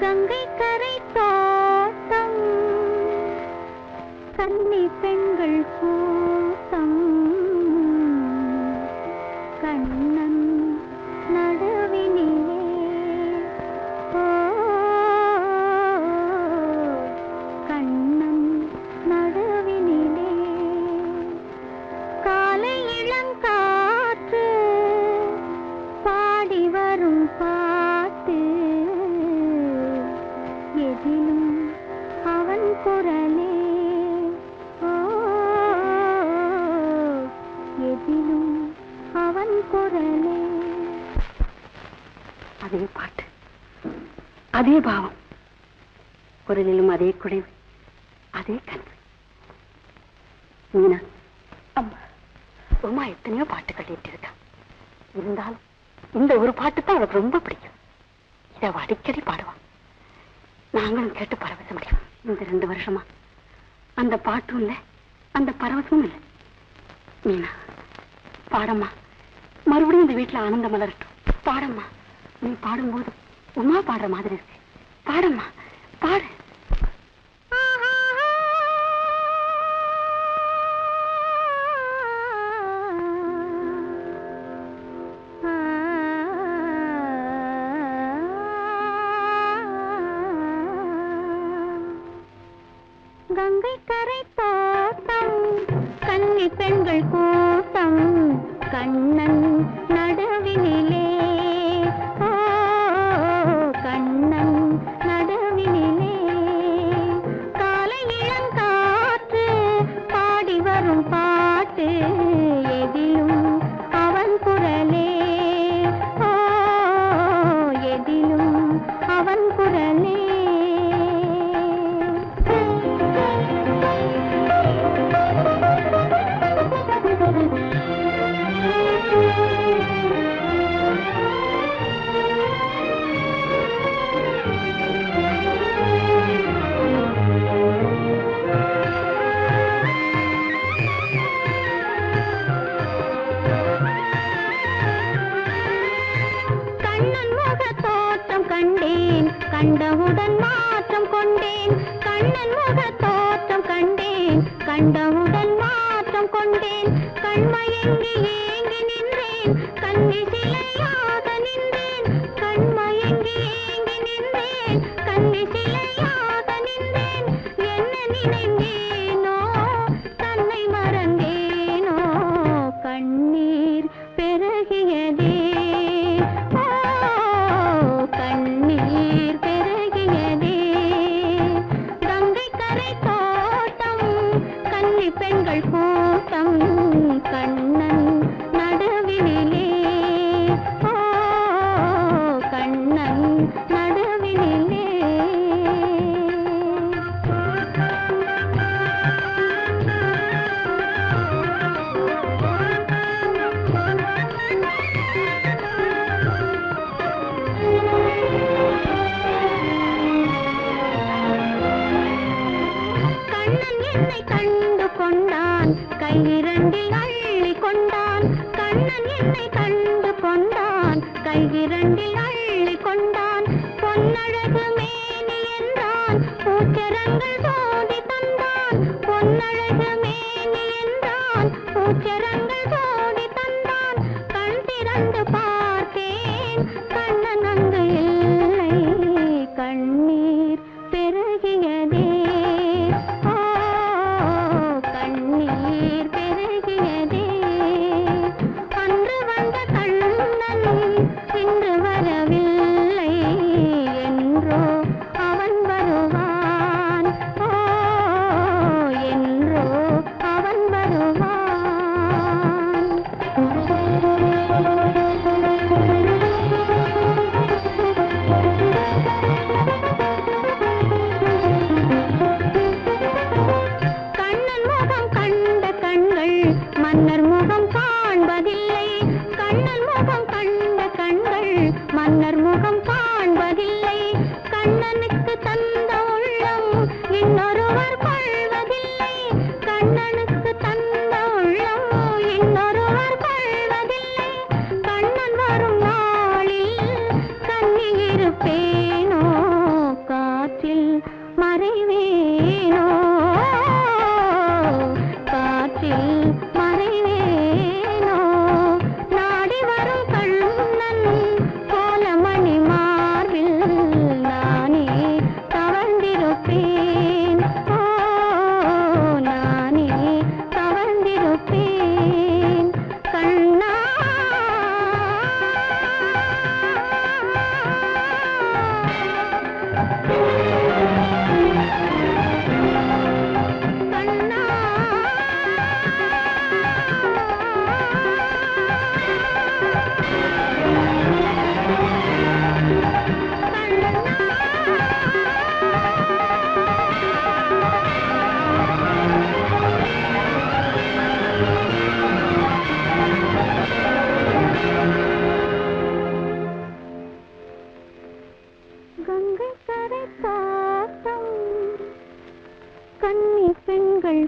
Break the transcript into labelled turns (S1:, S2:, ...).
S1: கங்கை கரை தோட்டம். கன்னி பெண்கள் கூட்டம் கண்ண
S2: அதே பாவம். குரலிலும் அதே குடைவு அதே கனவு. மீனா அம்மா உமா எத்தனையோ பாட்டுகள் இருக்கான் இருந்தாலும் இந்த ஒரு பாட்டு தான் அவளுக்கு ரொம்ப பிடிக்கும். இதை அடிக்கடி பாடுவான் நாங்களும் கேட்டு பரவச முடியும் இந்த ரெண்டு வருஷமா. அந்த பாட்டும் இல்லை அந்த பரவசமும் இல்லை. மீனா பாடம்மா. மறுபடியும் இந்த வீட்டுல ஆனந்தம் மலரட்டும். பாடம்மா நீ பாடும்போது உமா பாடுற மாதிரி இருக்கு. பாடம்மா பாடு.
S1: கங்கை கரை தோட்டம் கன்னி பெண்கள் கூட்டம் கண்ணன் पवन को கண்டவுடன் மாற்றம் கொண்டேன். கண்ணன் முக தோற்றம் கண்டேன். கண்டவுடன் மாற்றம் கொண்டேன். கண்மயங்கி ஏங்கி நின்றேன். கண்ணி சிலையாக நின்றேன். கண்மயங்கி ஏங்கி நின்றேன். கண்ணி சிலையாக நின்றேன். என்ன நினைந்தேன்? கண்ணனை கண்டு கொண்டான். கையிரண்டில் அள்ளி கொண்டான். கண்ணன் என்னை கண்டு கொண்டான். கையிரண்டில் அள்ளி கொண்டான். பொன்னழகு மேனி என்றான். பூச்சரங்கள் पे கரை கன்னி பெண்கள்